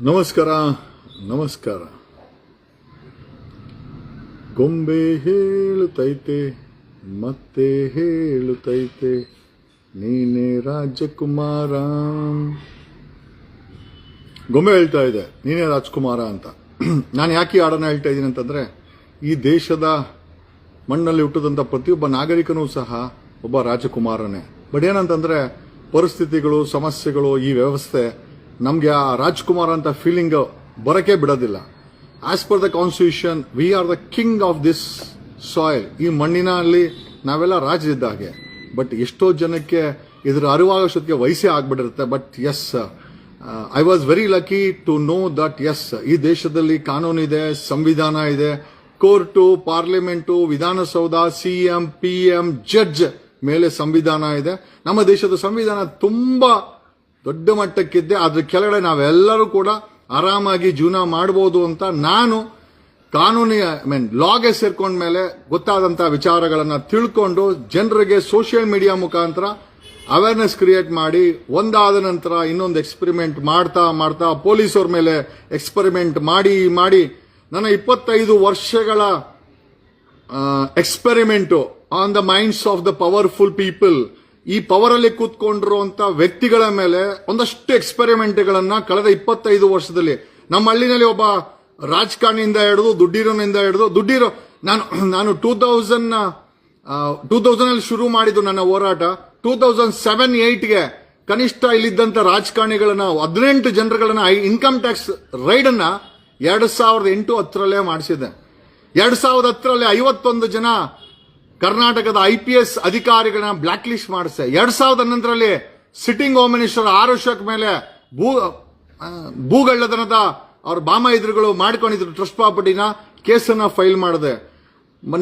ನಮಸ್ಕಾರ ನಮಸ್ಕಾರ. ಗೊಂಬೆ ಹೇಳುತ್ತೈತೆ ಮತ್ತೆ ಹೇಳುತ್ತೈತೆ ನೀನೇ ರಾಜಕುಮಾರ. ಗೊಂಬೆ ಹೇಳ್ತಾ ಇದೆ, ನೀನೇ ರಾಜಕುಮಾರ ಅಂತ. ನಾನು ಯಾಕೆ ಹಾಡನ್ನ ಹೇಳ್ತಾ ಇದ್ದೀನಿ ಅಂತಂದ್ರೆ, ಈ ದೇಶದ ಮಣ್ಣಲ್ಲಿ ಹುಟ್ಟಿದಂಥ ಪ್ರತಿಯೊಬ್ಬ ನಾಗರಿಕನೂ ಸಹ ಒಬ್ಬ ರಾಜಕುಮಾರನೇ. ಬಟ್ ಏನಂತಂದ್ರೆ, ಪರಿಸ್ಥಿತಿಗಳು, ಸಮಸ್ಯೆಗಳು, ಈ ವ್ಯವಸ್ಥೆ ನಮಗೆ ಆ ರಾಜ್ಕುಮಾರ್ ಅಂತ ಫೀಲಿಂಗ್ ಬರಕ್ಕೆ ಬಿಡೋದಿಲ್ಲ. As per the constitution we are the king of this soil ಈ ಮಣ್ಣಿನಲ್ಲಿ ನಾವೆಲ್ಲ ರಾಜ್ಯದ ಹಾಗೆ. ಬಟ್ ಎಷ್ಟೋ ಜನಕ್ಕೆ ಇದರ ಅರಿವಾಗೋಷ್ಟೊತ್ತಿಗೆ ವಯಸ್ಸೇ ಆಗ್ಬಿಟ್ಟಿರುತ್ತೆ. But yes I was very lucky to know that yes ಈ ದೇಶದಲ್ಲಿ ಕಾನೂನು ಇದೆ, ಸಂವಿಧಾನ ಇದೆ. Court parliament Vidhana Soudha CM P M judge ಮೇಲೆ ಸಂವಿಧಾನ ಇದೆ. ನಮ್ಮ ದೇಶದ ಸಂವಿಧಾನ ತುಂಬಾ ದೊಡ್ಡ ಮಟ್ಟಕ್ಕಿದ್ದೆ ಅದ್ರ ಕೆಳಗಡೆ ನಾವೆಲ್ಲರೂ ಕೂಡ ಆರಾಮಾಗಿ ಜೀವನ ಮಾಡಬಹುದು ಅಂತ ನಾನು ಕಾನೂನಿ ಐ ಮೀನ್ ಲಾಗೆ ಸೇರ್ಕೊಂಡ ಮೇಲೆ ಗೊತ್ತಾದಂತ ವಿಚಾರಗಳನ್ನ ತಿಳ್ಕೊಂಡು ಜನರಿಗೆ ಸೋಷಿಯಲ್ ಮೀಡಿಯಾ ಮುಖಾಂತರ ಅವೇರ್ನೆಸ್ ಕ್ರಿಯೇಟ್ ಮಾಡಿ, ಒಂದಾದ ನಂತರ ಇನ್ನೊಂದು ಎಕ್ಸ್ಪೆರಿಮೆಂಟ್ ಮಾಡ್ತಾ ಮಾಡ್ತಾ ಪೊಲೀಸರ ಮೇಲೆ ಎಕ್ಸ್ಪೆರಿಮೆಂಟ್ ಮಾಡಿ ಮಾಡಿ, ನನ್ನ ಇಪ್ಪತ್ತೈದು ವರ್ಷಗಳ experiment on the minds of the powerful people ಈ ಪವರ್ ಅಲ್ಲಿ ಕೂತ್ಕೊಂಡಿರುವಂತ ವ್ಯಕ್ತಿಗಳ ಮೇಲೆ ಒಂದಷ್ಟು ಎಕ್ಸ್ಪೆರಿಮೆಂಟ್ಗಳನ್ನ ಕಳೆದ ಇಪ್ಪತ್ತೈದು ವರ್ಷದಲ್ಲಿ ನಮ್ಮ ಹಳ್ಳಿನಲ್ಲಿ ಒಬ್ಬ ರಾಜಕಾರಣಿಯಿಂದ ಹಿಡಿದು, ದುಡ್ಡಿರೋನಿಂದ ಹಿಡಿದು, ದುಡ್ಡಿರೋ ನಾನು ನಾನು ಟೂ ತೌಸಂಡ್ ಟೂ ತೌಸಂಡ್ ಅಲ್ಲಿ ಶುರು ಮಾಡಿದ್ದು ನನ್ನ ಹೋರಾಟ. ಟೂ ತೌಸಂಡ್ ಸೆವೆನ್ ಏಟ್ಗೆ ಕನಿಷ್ಠ ಇಲ್ಲಿದ್ದಂತ ರಾಜಕಾರಣಿಗಳನ್ನ, ಹದಿನೆಂಟು ಜನರುಗಳನ್ನ ಇನ್ಕಮ್ ಟ್ಯಾಕ್ಸ್ ರೈಡ್ ಅನ್ನ ಎರಡ್ ಸಾವಿರದ ಎಂಟು ಹತ್ತರಲ್ಲೇ ಮಾಡಿಸಿದೆ ಎರಡ್ ಸಾವಿರದ ಹತ್ತರಲ್ಲಿ ಐವತ್ತೊಂದು ಜನ ಕರ್ನಾಟಕದ ಐ ಪಿ ಎಸ್ ಅಧಿಕಾರಿಗಳನ್ನ ಬ್ಲಾಕ್ ಲಿಸ್ಟ್ ಮಾಡಿಸೆ ಎರಡ್ ಸಾವಿರದ ಹನ್ನೊಂದರಲ್ಲಿ ಸಿಟ್ಟಿಂಗ್ ಹೋಮ್ ಮಿನಿಸ್ಟರ್ ಮೇಲೆ ಭೂ ಭೂಗಳ್ಳದನದ ಅವ್ರ ಬಾಮ ಎದುರುಗಳು ಮಾಡ್ಕೊಂಡಿದ್ರು ಟ್ರಸ್ಟ್ ಪ್ರಾಪರ್ಟಿನ ಕೇಸನ್ನ ಫೈಲ್ ಮಾಡಿದೆ.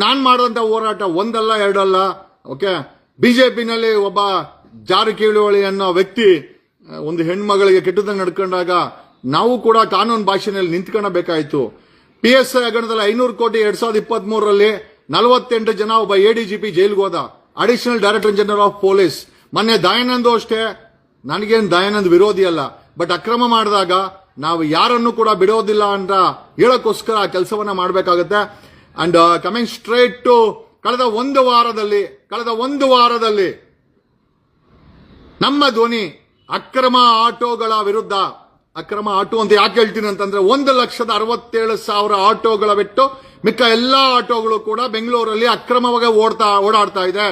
ನಾನ್ ಮಾಡಿದಂತ ಹೋರಾಟ ಒಂದಲ್ಲ, ಎರಡಲ್ಲ, ಓಕೆ? ಬಿಜೆಪಿನಲ್ಲಿ ಒಬ್ಬ ಜಾರಕಿಹೊಳಿ ಅನ್ನೋ ವ್ಯಕ್ತಿ ಒಂದು ಹೆಣ್ಮಗಳಿಗೆ ಕೆಟ್ಟದಂಗೆ ನಡ್ಕೊಂಡಾಗ ನಾವು ಕೂಡ ಕಾನೂನು ಭಾಷೆನಲ್ಲಿ ನಿಂತ್ಕೊಳ್ಳಬೇಕಾಯ್ತು ಪಿ ಎಸ್ ಐ ಹಗರಣದಲ್ಲಿ ಐನೂರು ಕೋಟಿ ಎರಡ್ ಸಾವಿರದ ಇಪ್ಪತ್ತ್ ಮೂರರಲ್ಲಿ ನಲವತ್ತೆಂಟು ಜನ ಒಬ್ಬ ಎ ಎಡಿಜಿಪಿ ಜೈಲ್ಗೆ ಹೋದ. Additional director general of police ಮೊನ್ನೆ ದಯಾನಂದ್ ಅಷ್ಟೇ. ನನಗೇನು ದಯಾನಂದ್ ವಿರೋಧಿ ಅಲ್ಲ. ಬಟ್ ಅಕ್ರಮ ಮಾಡಿದಾಗ ನಾವು ಯಾರನ್ನು ಕೂಡ ಬಿಡೋದಿಲ್ಲ ಅಂತ ಹೇಳಕ್ಕೋಸ್ಕರ ಆ ಕೆಲಸವನ್ನ ಮಾಡಬೇಕಾಗುತ್ತೆ. ಅಂಡ್ ಕಮಿಂಗ್ ಸ್ಟ್ರೇಟ್ ಟು ಕಳೆದ ಒಂದು ವಾರದಲ್ಲಿ, ಕಳೆದ ಒಂದು ವಾರದಲ್ಲಿ ನಮ್ಮ ಧ್ವನಿ ಅಕ್ರಮ ಆಟೋಗಳ ವಿರುದ್ಧ. ಅಕ್ರಮ ಆಟೋ ಅಂತ ಯಾಕೆ ಹೇಳ್ತೀನಿ ಅಂತಂದ್ರೆ ಒಂದು ಲಕ್ಷದ ಅರವತ್ತೇಳು ಸಾವಿರ ಆಟೋಗಳ ಬಿಟ್ಟು ಮಿಕ್ಕ ಎಲ್ಲ ಆಟೋಗಳು ಕೂಡ ಬೆಂಗಳೂರಲ್ಲಿ ಅಕ್ರಮವಾಗಿ ಓಡ್ತಾ, ಓಡಾಡ್ತಾ ಇದೆ.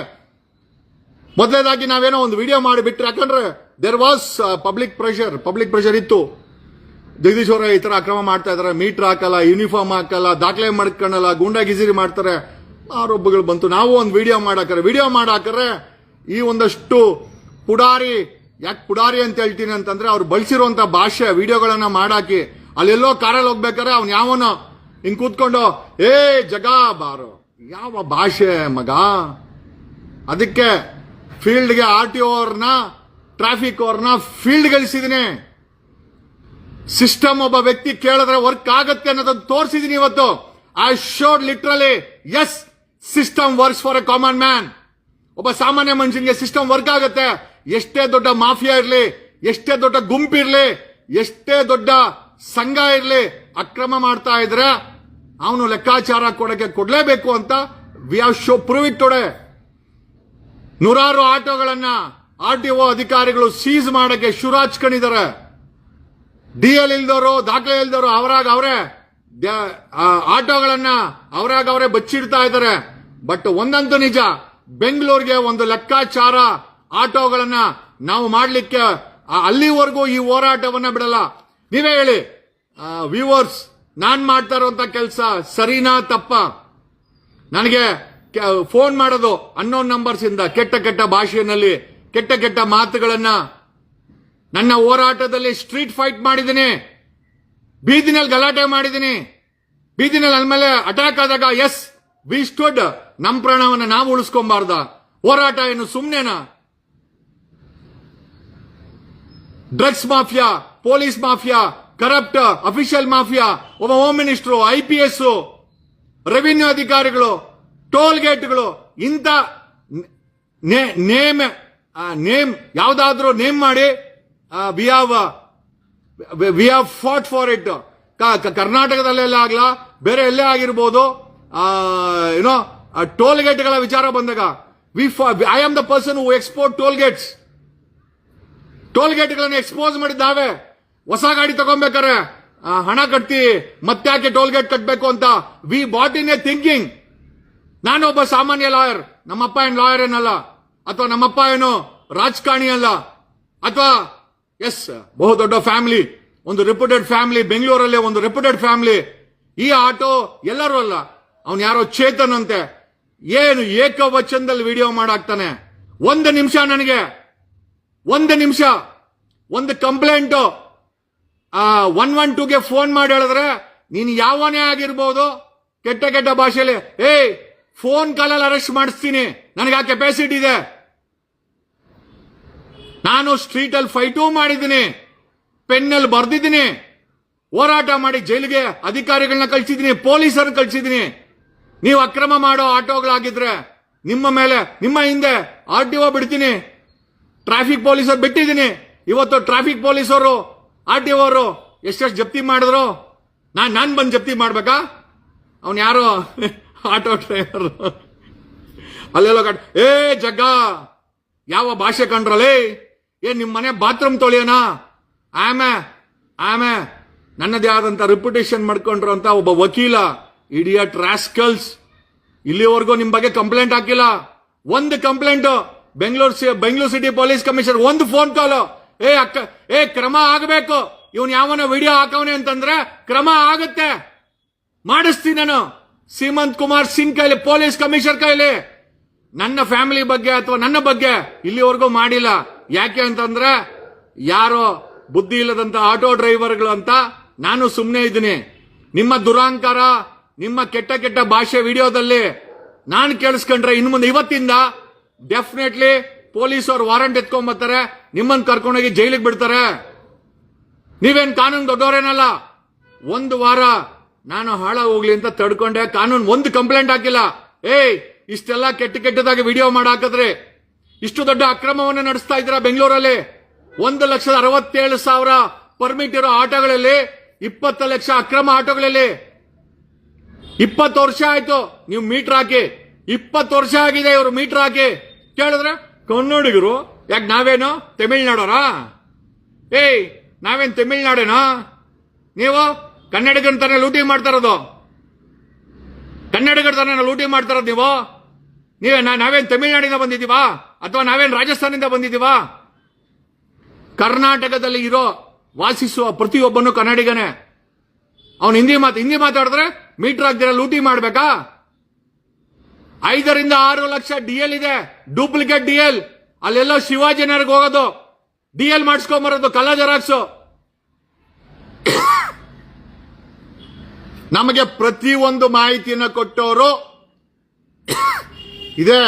ಮೊದಲೇದಾಗಿ ನಾವೇನೋ ಒಂದು ವಿಡಿಯೋ ಮಾಡಿಬಿಟ್ರೆ ಯಾಕಂದ್ರೆ there was public pressure public pressure ಇತ್ತು. ಜಗದೀಶ್ ಈ ತರ ಅಕ್ರಮ ಮಾಡ್ತಾ ಇದಾರೆ ಮೀಟರ್ ಹಾಕಲ್ಲ ಯೂನಿಫಾರ್ಮ್ ಹಾಕಲ್ಲ, ದಾಖಲೆ ಮಾಡ್ಕೊಳ್ಳಲ್ಲ ಗೂಂಡಾಗಿಜಿರಿ ಮಾಡ್ತಾರೆ. ಆರೋಪಗಳು ಬಂತು. ನಾವು ಒಂದು ವಿಡಿಯೋ ಮಾಡಾಕರೆ. ವಿಡಿಯೋ ಮಾಡಾಕರೆ ಈ ಒಂದಷ್ಟು ಪುಡಾರಿ, ಯಾಕೆ ಪುಡಾರಿ ಅಂತ ಹೇಳ್ತೀನಿ ಅಂತಂದ್ರೆ ಅವ್ರು ಬಳಸಿರುವಂತ ಭಾಷೆ, ವಿಡಿಯೋಗಳನ್ನ ಮಾಡಾಕಿ, ಅಲ್ಲೆಲ್ಲೋ ಕಾರಲ್ಲಿ ಹೋಗ್ಬೇಕಾದ್ರೆ ಅವ್ನು ಯಾವನೋ ಹಿಂಗ್ ಕೂತ್ಕೊಂಡು, ಏ, ಜಗ, ಬಾರು. ಯಾವ ಭಾಷೆ ಮಗ? ಅದಕ್ಕೆ ಫೀಲ್ಡ್ಗೆ ಆರ್ ಟಿ ಓರ್ನ ಟ್ರಾಫಿಕ್ ಅವ್ರನ್ನ ಫೀಲ್ಡ್ ಗಳಿಸಿದೀನಿ ಸಿಸ್ಟಮ್ ಒಬ್ಬ ವ್ಯಕ್ತಿ ಕೇಳಿದ್ರೆ ವರ್ಕ್ ಆಗತ್ತೆ ಅನ್ನೋದನ್ನ ತೋರಿಸಿದೀನಿ ಇವತ್ತು. I showed literally, yes, system works for a common man. ಒಬ್ಬ ಸಾಮಾನ್ಯ ಮನುಷ್ಯನಿಗೆ ಸಿಸ್ಟಮ್ ವರ್ಕ್ ಆಗುತ್ತೆ. ಎಷ್ಟೇ ದೊಡ್ಡ ಮಾಫಿಯಾ ಇರಲಿ, ಎಷ್ಟೇ ದೊಡ್ಡ ಗುಂಪಿರ್ಲಿ ಎಷ್ಟೇ ದೊಡ್ಡ ಸಂಘ ಇರಲಿ, ಅಕ್ರಮ ಮಾಡ್ತಾ ಇದ್ರೆ ಅವನು ಲೆಕ್ಕಾಚಾರ ಕೊಡಕ್ಕೆ ಕೊಡಲೇಬೇಕು ಅಂತ we are show prove it today. ನೂರಾರು ಆಟೋಗಳನ್ನ ಆರ್ ಟಿ ಒ ಅಧಿಕಾರಿಗಳು ಸೀಸ್ ಮಾಡಕ್ಕೆ ಶುರು ಡಿ ಎಲ್ ಇಲ್ದವರು ದಾಖಲೆ ಇಲ್ದವರು ಅವರಾಗ ಅವರೇ. ಆಟೋಗಳನ್ನ ಅವರಾಗ ಅವರೇ ಬಚ್ಚಿಡ್ತಾ ಇದ್ದಾರೆ. ಬಟ್ ಒಂದಂತೂ ನಿಜ, ಬೆಂಗಳೂರಿಗೆ ಒಂದು ಲೆಕ್ಕಾಚಾರ ಆಟೋಗಳನ್ನ ನಾವು ಮಾಡಲಿಕ್ಕೆ ಅಲ್ಲಿವರೆಗೂ ಈ ಹೋರಾಟವನ್ನ ಬಿಡಲ್ಲ. ನೀವೇ ಹೇಳಿ ವ್ಯೂವರ್ಸ್ ನಾನ್ ಮಾಡ್ತಾ ಇರುವಂತ ಕೆಲಸ ಸರಿನಾ ತಪ್ಪ? ನನಗೆ ಫೋನ್ ಮಾಡೋದು ಅನ್ನೋನ್ ನಂಬರ್ಸ್ ಇಂದ, ಕೆಟ್ಟ ಕೆಟ್ಟ ಭಾಷೆಯಲ್ಲಿ, ಕೆಟ್ಟ ಕೆಟ್ಟ ಮಾತುಗಳನ್ನ. ನನ್ನ ಹೋರಾಟದಲ್ಲಿ ಸ್ಟ್ರೀಟ್ ಫೈಟ್ ಮಾಡಿದ್ದೀನಿ. ಬೀದಿನಲ್ಲಿ ಗಲಾಟೆ ಮಾಡಿದ್ದೀನಿ. ಬೀದಿನಲ್ಲಿ ನನ್ನ ಮೇಲೆ ಅಟ್ಯಾಕ್ ಆದಾಗ ಎಸ್ ವಿ ಸ್ಟುಡ್ ನಮ್ಮ ಪ್ರಾಣವನ್ನ ನಾವು ಉಳಿಸ್ಕೊಂಬಾರ್ದ. ಹೋರಾಟ ಏನು ಸುಮ್ಮನೆನಾ drugs mafia police mafia corrupt official mafia ಒಬ್ಬ home minister I P S revenue ಅಧಿಕಾರಿಗಳು ಟೋಲ್ ಗೇಟ್ಗಳು ಇಂಥ ನೇಮ್ ನೇಮ್, ಯಾವ್ದಾದ್ರೂ ನೇಮ್ ಮಾಡಿ we have we have fought for it ಕರ್ನಾಟಕದಲ್ಲೆಲ್ಲ ಆಗ್ಲಾ, ಬೇರೆ ಎಲ್ಲೇ ಆಗಿರ್ಬೋದು ಏನೋ ಟೋಲ್ ಗೇಟ್ಗಳ ವಿಚಾರ ಬಂದಾಗ we I am the person who export toll gates toll ಗೇಟ್ಗಳನ್ನು expose ಮಾಡಿದ್ ನಾವೇ ಹೊಸ ಗಾಡಿ ತಗೊಂಬೇಕಾರೆ ಹಣ ಕಟ್ತಿ ಮತ್ತೆ ಯಾಕೆ ಟೋಲ್ ಗೇಟ್ ಕಟ್ಟಬೇಕು ಅಂತ we both in a thinking. ನಾನೊಬ್ಬ ಸಾಮಾನ್ಯ ಲಾಯರ್, ನಮ್ಮಪ್ಪ ಏನು ಲಾಯರ್ ಏನಲ್ಲ, ಅಥವಾ ನಮ್ಮಪ್ಪ ಏನು ರಾಜಕಾರಣಿ ಅಲ್ಲ, ಅಥವಾ, ಎಸ್, ಬಹು ದೊಡ್ಡ ಫ್ಯಾಮಿಲಿ, ಒಂದು ರೆಪ್ಯೂಟೆಡ್ ಫ್ಯಾಮಿಲಿ, ಬೆಂಗಳೂರಲ್ಲಿ ಒಂದು ರೆಪ್ಯೂಟೆಡ್ ಫ್ಯಾಮಿಲಿ, ಈ ಆಟೋ ಎಲ್ಲರೂ ಅಲ್ಲ, ಅವನು ಯಾರೋ ಚೇತನ್ ಅಂತೆ ಏನು ಏಕವಚನದಲ್ಲಿ ವಿಡಿಯೋ ಮಾಡಾಕ್ತಾನೆ. ಒಂದು ನಿಮಿಷ ನನಗೆ, ಒಂದು ನಿಮಿಷ, ಒಂದು ಕಂಪ್ಲೇಂಟ್. ಒನ್ ಒನ್ ಟೂಗೆ ಫೋನ್ ಮಾಡಿ ಹೇಳಿದ್ರೆ, ನೀನು ಯಾವನೇ ಆಗಿರ್ಬೋದು, ಕೆಟ್ಟ ಕೆಟ್ಟ ಭಾಷೆಯಲ್ಲಿ, ಏಯ್ ಫೋನ್ ಕಾಲಲ್ಲಿ ಅರೆಸ್ಟ್ ಮಾಡಿಸ್ತೀನಿ. ನನಗೆ ಆ ಕೆಪಾಸಿಟಿ ಇದೆ? ನಾನು ಸ್ಟ್ರೀಟ್ ಅಲ್ಲಿ ಫೈಟೂ ಮಾಡಿದ್ದೀನಿ. ಪೆನ್ನಲ್ಲಿ ಬರ್ದಿದ್ದೀನಿ. ಹೋರಾಟ ಮಾಡಿ ಜೈಲಿಗೆ ಅಧಿಕಾರಿಗಳನ್ನ ಕಳಿಸಿದ್ದೀನಿ, ಪೊಲೀಸರನ್ನ ಕಳ್ಸಿದ್ದೀನಿ. ನೀವು ಅಕ್ರಮ ಮಾಡೋ ಆಟೋಗಳಾಗಿದ್ರೆ, ನಿಮ್ಮ ಮೇಲೆ, ನಿಮ್ಮ ಹಿಂದೆ ಆರ್ ಟಿ ಒ ಬಿಡ್ತೀನಿ. ಟ್ರಾಫಿಕ್ ಪೊಲೀಸರು ಬಿಟ್ಟಿದ್ದೀನಿ. ಇವತ್ತು ಟ್ರಾಫಿಕ್ ಪೊಲೀಸರು ಆರ್ ಟಿ ಅವರು ಎಷ್ಟೆಷ್ಟು ಜಪ್ತಿ ಮಾಡಿದ್ರು? ನಾನು ನಾನು ಬಂದು ಜಪ್ತಿ ಮಾಡ್ಬೇಕಾ? ಅವನು ಯಾರೋ ಆಟೋ ಡ್ರೈವರ್. ಅಲ್ಲೆಲ್ಲೋ ಕಟ್ ಏ, ಜಗ್ಗ! ಯಾವ ಭಾಷೆ ಕಂಡ್ರಲೇ? ಏ ನಿಮ್ಮ ಮನೆ ಬಾತ್ರೂಮ್ ತೊಳೆಯೋಣ ಆಮೆ ಆಮೆ. ನನ್ನದೇ ಆದಂಥ ರೆಪ್ಯುಟೇಷನ್ ಮಾಡ್ಕೊಂಡ್ರು ಅಂತ ಒಬ್ಬ ವಕೀಲ ಇಡಿಯಟ್ ರಾಸ್ಕಲ್ಸ್ ಇಲ್ಲಿವರೆಗೂ ನಿಮ್ಮ ಬಗ್ಗೆ ಕಂಪ್ಲೇಂಟ್ ಹಾಕಿಲ್ಲ. ಒಂದು complaint Bengaluru Bengaluru city police commissioner ಒಂದು ಫೋನ್ ಕಾಲ್ ಏ ಅಕ್ಕ, ಏ ಕ್ರಮ ಆಗಬೇಕು. ಇವನ್ ಯಾವನ ವಿಡಿಯೋ ಹಾಕವನೆ ಅಂತಂದ್ರೆ ಕ್ರಮ ಆಗುತ್ತೆ. ಮಾಡಿಸ್ತೀನಿ ನಾನು. ಸೀಮಂತ್ ಕುಮಾರ್ ಸಿಂಗ್ ಕೈಲಿ, ಪೊಲೀಸ್ ಕಮಿಷನರ್ ಕೈಲಿ. ನನ್ನ ಫ್ಯಾಮಿಲಿ ಬಗ್ಗೆ ಅಥವಾ ನನ್ನ ಬಗ್ಗೆ ಇಲ್ಲಿವರೆಗೂ ಮಾಡಿಲ್ಲ. ಯಾಕೆ ಅಂತಂದ್ರೆ ಯಾರೋ ಬುದ್ಧಿ ಇಲ್ಲದಂತ ಆಟೋ ಡ್ರೈವರ್ಗಳು ಅಂತ ನಾನು ಸುಮ್ಮನೆ ಇದ್ದೀನಿ. ನಿಮ್ಮ ದುರಾಂಕಾರ, ನಿಮ್ಮ ಕೆಟ್ಟ ಕೆಟ್ಟ ಭಾಷೆ ವಿಡಿಯೋದಲ್ಲಿ ನಾನು ಕೇಳಿಸ್ಕೊಂಡ್ರೆ ಇನ್ನು ಮುಂದೆ ಇವತ್ತಿಂದ ಡೆಫಿನೆಟ್ಲಿ ಪೊಲೀಸ್ ಅವ್ರು ವಾರಂಟ್ ಎತ್ಕೊಂಡ್ಬರ್ತಾರೆ ನಿಮ್ಮನ್ನ ಕರ್ಕೊಂಡೋಗಿ ಜೈಲಿಗೆ ಬಿಡ್ತಾರೆ. ನೀವೇನ್ ಕಾನೂನು ದೊಡ್ಡವರೇನಲ್ಲ? ಒಂದು ವಾರ ನಾನು ಹಾಳ ಹೋಗ್ಲಿ ಅಂತ ತಡ್ಕೊಂಡೆ. ಕಾನೂನು ಒಂದು ಕಂಪ್ಲೇಂಟ್ ಹಾಕಿಲ್ಲ. ಏಯ್, ಇಷ್ಟೆಲ್ಲ ಕೆಟ್ಟ ಕೆಟ್ಟದಾಗಿ ವಿಡಿಯೋ ಮಾಡಾಕದ್ರೆ ಇಷ್ಟು ದೊಡ್ಡ ಅಕ್ರಮವನ್ನು ನಡೆಸ್ತಾ ಇದ್ದೀರಾ ಬೆಂಗಳೂರಲ್ಲಿ? ಒಂದು ಲಕ್ಷದ ಅರವತ್ತೇಳು ಸಾವಿರ ಪರ್ಮಿಟ್ ಇರೋ ಆಟೋಗಳಲ್ಲಿ, ಇಪ್ಪತ್ತು ಲಕ್ಷ ಅಕ್ರಮ ಆಟೋಗಳಲ್ಲಿ. ಇಪ್ಪತ್ತು ವರ್ಷ ಆಯ್ತು, ನೀವು ಮೀಟರ್ ಹಾಕಿ. ಇಪ್ಪತ್ತು ವರ್ಷ ಆಗಿದೆ ಇವರು ಮೀಟರ್ ಹಾಕಿ. ಕೇಳಿದ್ರೆ ಕನ್ನಡಿಗರು ಯಾಕೆ ನಾವೇನು? ತಮಿಳ್ನಾಡೋರಾ? ಏಯ್, ನಾವೇನು ತಮಿಳ್ನಾಡೇನೋ? ನೀವು ಕನ್ನಡಿಗರ ತಾನೇ ಲೂಟಿ ಮಾಡ್ತಾ ಇರೋದು. ಕನ್ನಡಿಗರ ತಾನೇ ಲೂಟಿ ಮಾಡ್ತಾ ಇರೋದು ನೀವು. ನೀವೇ ನಾವೇನ್ ತಮಿಳ್ನಾಡಿಂದ ಬಂದಿದ್ದೀವಾ? ಅಥವಾ ನಾವೇನು ರಾಜಸ್ಥಾನದಿಂದ ಬಂದಿದ್ದೀವಾ? ಕರ್ನಾಟಕದಲ್ಲಿ ಇರೋ, ವಾಸಿಸುವ ಪ್ರತಿಯೊಬ್ಬನು ಕನ್ನಡಿಗನೇ. ಅವನು ಹಿಂದಿ ಮಾತು ಹಿಂದಿ ಮಾತಾಡಿದ್ರೆ ಮೀಟರ್ ಹಾಕ್ದಿರ ಲೂಟಿ ಮಾಡ್ಬೇಕಾ? ಐದರಿಂದ ಆರು ಲಕ್ಷ ಡಿ ಎಲ್ ಇದೆ. Duplicate D L. ಅಲ್ಲೆಲ್ಲೋ ಶಿವಾಜಿನಗರ್ಗೆ ಹೋಗೋದು ಡಿ ಎಲ್ ಮಾಡಿಸ್ಕೊಂಬರೋದು ಕಲಾ ಜೆರಾಕ್ಸು. ನಮಗೆ ಪ್ರತಿ ಒಂದು ಮಾಹಿತಿಯನ್ನು ಕೊಟ್ಟವರು ಇದೇ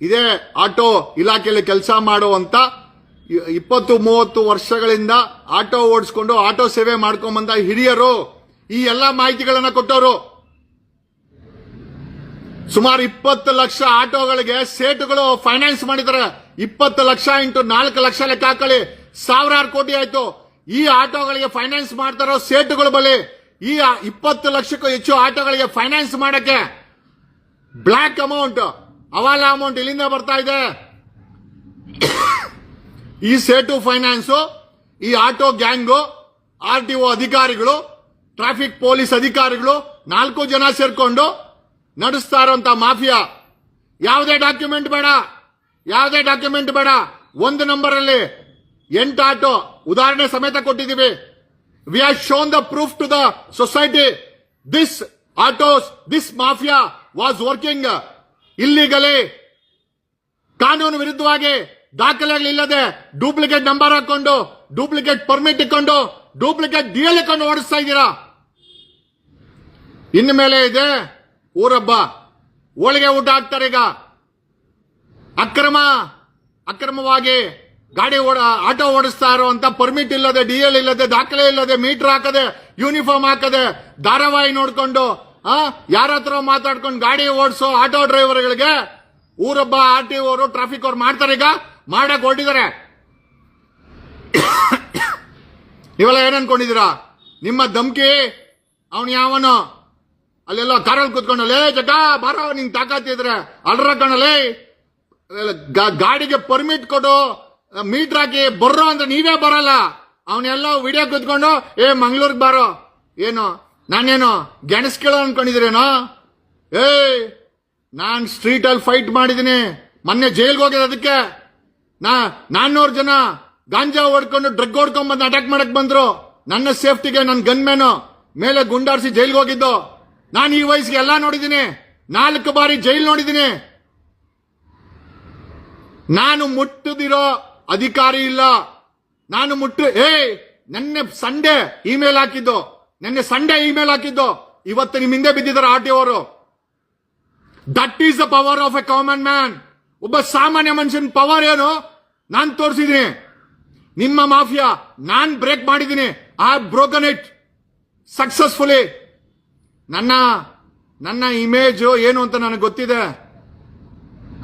ಇದೇ ಆಟೋ ಇಲಾಖೆಯಲ್ಲಿ ಕೆಲಸ ಮಾಡುವಂತ ಇಪ್ಪತ್ತು, ಮೂವತ್ತು ವರ್ಷಗಳಿಂದ ಆಟೋ ಓಡಿಸ್ಕೊಂಡು ಆಟೋ ಸೇವೆ ಮಾಡ್ಕೊಂಬಂದ ಹಿರಿಯರು, ಈ ಎಲ್ಲ ಮಾಹಿತಿಗಳನ್ನ ಕೊಟ್ಟವರು ಸುಮಾರು ಇಪ್ಪತ್ತು ಲಕ್ಷ ಆಟೋಗಳಿಗೆ ಸೇಟುಗಳು ಫೈನಾನ್ಸ್ ಮಾಡಿದ್ದಾರೆ. ಇಪ್ಪತ್ತು ಲಕ್ಷ ಇಂಟು ನಾಲ್ಕು ಲಕ್ಷ ಲೆಕ್ಕ ಹಾಕೊಳ್ಳಿ. ಸಾವಿರಾರು ಕೋಟಿ ಆಯ್ತು. ಈ ಆಟೋಗಳಿಗೆ ಫೈನಾನ್ಸ್ ಮಾಡ್ತಾರೋ ಸೇಟುಗಳ ಬಳಿ ಈ ಇಪ್ಪತ್ತು ಲಕ್ಷಕ್ಕೂ ಹೆಚ್ಚು ಆಟೋಗಳಿಗೆ ಫೈನಾನ್ಸ್ ಮಾಡಕ್ಕೆ ಬ್ಲಾಕ್ ಅಮೌಂಟ್ ಅವಾಲ ಅಮೌಂಟ್ ಇಲ್ಲಿಂದ ಬರ್ತಾ ಇದೆ. ಈ ಸೇಟು ಫೈನಾನ್ಸು ಈ auto gang R T O ಅಧಿಕಾರಿಗಳು ಟ್ರಾಫಿಕ್ ಪೊಲೀಸ್ ಅಧಿಕಾರಿಗಳು ನಾಲ್ಕು ಜನ ಸೇರ್ಕೊಂಡು ನಡೆಸ್ತಾ ಇರೋಂಥ ಮಾಫಿಯಾ. ಯಾವುದೇ ಡಾಕ್ಯುಮೆಂಟ್ ಬೇಡ. ಯಾವುದೇ ಡಾಕ್ಯುಮೆಂಟ್ ಬೇಡ. ಒಂದು ನಂಬರ್ ಅಲ್ಲಿ ಎಂಟು ಆಟೋ ಉದಾಹರಣೆ ಸಮೇತ ಕೊಟ್ಟಿದ್ದೀವಿ. We are shown the proof to the society this autos this mafia was working illegally ಕಾನೂನು ವಿರುದ್ಧವಾಗಿ ದಾಖಲೆಗಳಿಲ್ಲದೆ ಡೂಪ್ಲಿಕೇಟ್ ನಂಬರ್ ಹಾಕೊಂಡು ಡೂಪ್ಲಿಕೇಟ್ ಪರ್ಮಿಟ್ ಇಕ್ಕೊಂಡು ಡೂಪ್ಲಿಕೇಟ್ ಡಿಎಲ್ ಇಟ್ಕೊಂಡು ಓಡಿಸ್ತಾ ಇದ್ದೀರಾ? ಇನ್ನು ಮೇಲೆ ಇದೆ ಊರಬ್ಬ. ಹೋಳಿಗೆ ಊಟ ಹಾಕ್ತಾರೆ ಈಗ. ಅಕ್ರಮ, ಅಕ್ರಮವಾಗಿ ಗಾಡಿ ಓಡ, ಆಟೋ ಓಡಿಸ್ತಾ ಇರುವಂತ ಪರ್ಮಿಟ್ ಇಲ್ಲದೆ ಡಿಎಲ್ ಇಲ್ಲದೆ, ದಾಖಲೆ ಇಲ್ಲದೆ ಮೀಟರ್ ಹಾಕದೆ ಯೂನಿಫಾರ್ಮ್ ಹಾಕದೆ, ಧಾರಾವಾಹಿ ನೋಡ್ಕೊಂಡು, ಆ, ಯಾರ ಹತ್ರ ಮಾತಾಡ್ಕೊಂಡು ಗಾಡಿ ಓಡಿಸೋ ಆಟೋ ಡ್ರೈವರ್ಗಳಿಗೆ ಊರೊಬ್ಬ ಆರ್ ಟಿ ಅವರು ಟ್ರಾಫಿಕ್ ಅವ್ರು ಮಾಡ್ತಾರೆ ಈಗ? ಮಾಡಕ್ ಹೊರಟಿದ್ದಾರೆ. ಇವೆಲ್ಲ ಏನನ್ಕೊಂಡಿದ್ದೀರಾ ನಿಮ್ಮ ಧಮ್ಕಿ, ಅವನು ಯಾವನು? ಅಲ್ಲೆಲ್ಲ ಕಾರಲ್ಲಿ ಕೂತ್ಕೊಂಡು, ಲೇ ಜಗ ಬಾರೋ ನಿನ್ ತಾಕತ್ತಿದ್ರೆ. ಅಲ್ರ ಕಣಲೇ. ಗಾಡಿಗೆ ಪರ್ಮಿಟ್ ಕೊಡು ಮೀಟರ್ ಹಾಕಿ ಬರ್ರೋ ಅಂದ್ರೆ ನೀವೇ ಬರಲ್ಲ. ಅವನೆಲ್ಲ ವಿಡಿಯೋ ಕೂತ್ಕೊಂಡು, ಏ, ಮಂಗ್ಳೂರ್ಗ್ ಬಾರೋ. ಏನು? ನಾನೇನು? ಗೆಣಸ್ಕೇಳೋ ಕೇಳೋ ಅನ್ಕೊಂಡಿದ್ದೀರೇನೋ? ಏ ನಾನು ಸ್ಟ್ರೀಟ್ ಅಲ್ಲಿ ಫೈಟ್ ಮಾಡಿದ್ದೀನಿ. ಮೊನ್ನೆ ಜೈಲ್ಗೆ ಹೋಗ್ಯದ ಅದಕ್ಕೆ. ನಾ, ನಾನ್ನೂರು ಜನ ಗಾಂಜಾ ಹೊಡ್ಕೊಂಡು ಡ್ರಗ್ ಹೊಡ್ಕೊಂಡ್ ಬಂದು ಅಟ್ಯಾಕ್ ಮಾಡಕ್ ಬಂದ್ರು. ನನ್ನ ಸೇಫ್ಟಿಗೆ ನನ್ನ ಗನ್ ಮ್ಯಾನು ಮೇಲೆ ಗುಂಡಾರಿಸಿ ಜೈಲ್ಗೆ ಹೋಗಿದ್ದು. ನಾನು ಈ ವಯಸ್ಸಿಗೆ ಎಲ್ಲ ನೋಡಿದ್ದೀನಿ. ನಾಲ್ಕು ಬಾರಿ ಜೈಲ್ ನೋಡಿದ್ದೀನಿ. ನಾನು ಮುಟ್ಟದಿರೋ ಅಧಿಕಾರಿ ಇಲ್ಲ. ನಾನು ಮುಟ್ಟು ಏ ನೆನ್ನೆ ಸಂಡೆ ಇಮೇಲ್ ಹಾಕಿದ್ದು. ನೆನ್ನೆ ಸಂಡೆ ಇಮೇಲ್ ಹಾಕಿದ್ದು. ಇವತ್ತು ನಿಮ್ ಹಿಂದೆ ಬಿದ್ದಿದ್ದಾರೆ ಆರ್ ಟಿ ಅವರು. That is the power of a common man ಒಬ್ಬ ಸಾಮಾನ್ಯ ಮನುಷ್ಯನ ಪವರ್ ಏನು? ನಾನು ತೋರಿಸಿದೀನಿ ನಿಮ್ಮ ಮಾಫಿಯಾ, ನಾನ್ ಬ್ರೇಕ್ ಮಾಡಿದ್ದೀನಿ. ಐ ಬ್ರೋಕನ್ ಇಟ್ ಸಕ್ಸಸ್ಫುಲಿ ನನ್ನ ನನ್ನ ಇಮೇಜ್ ಏನು ಅಂತ ನನಗೆ ಗೊತ್ತಿದೆ.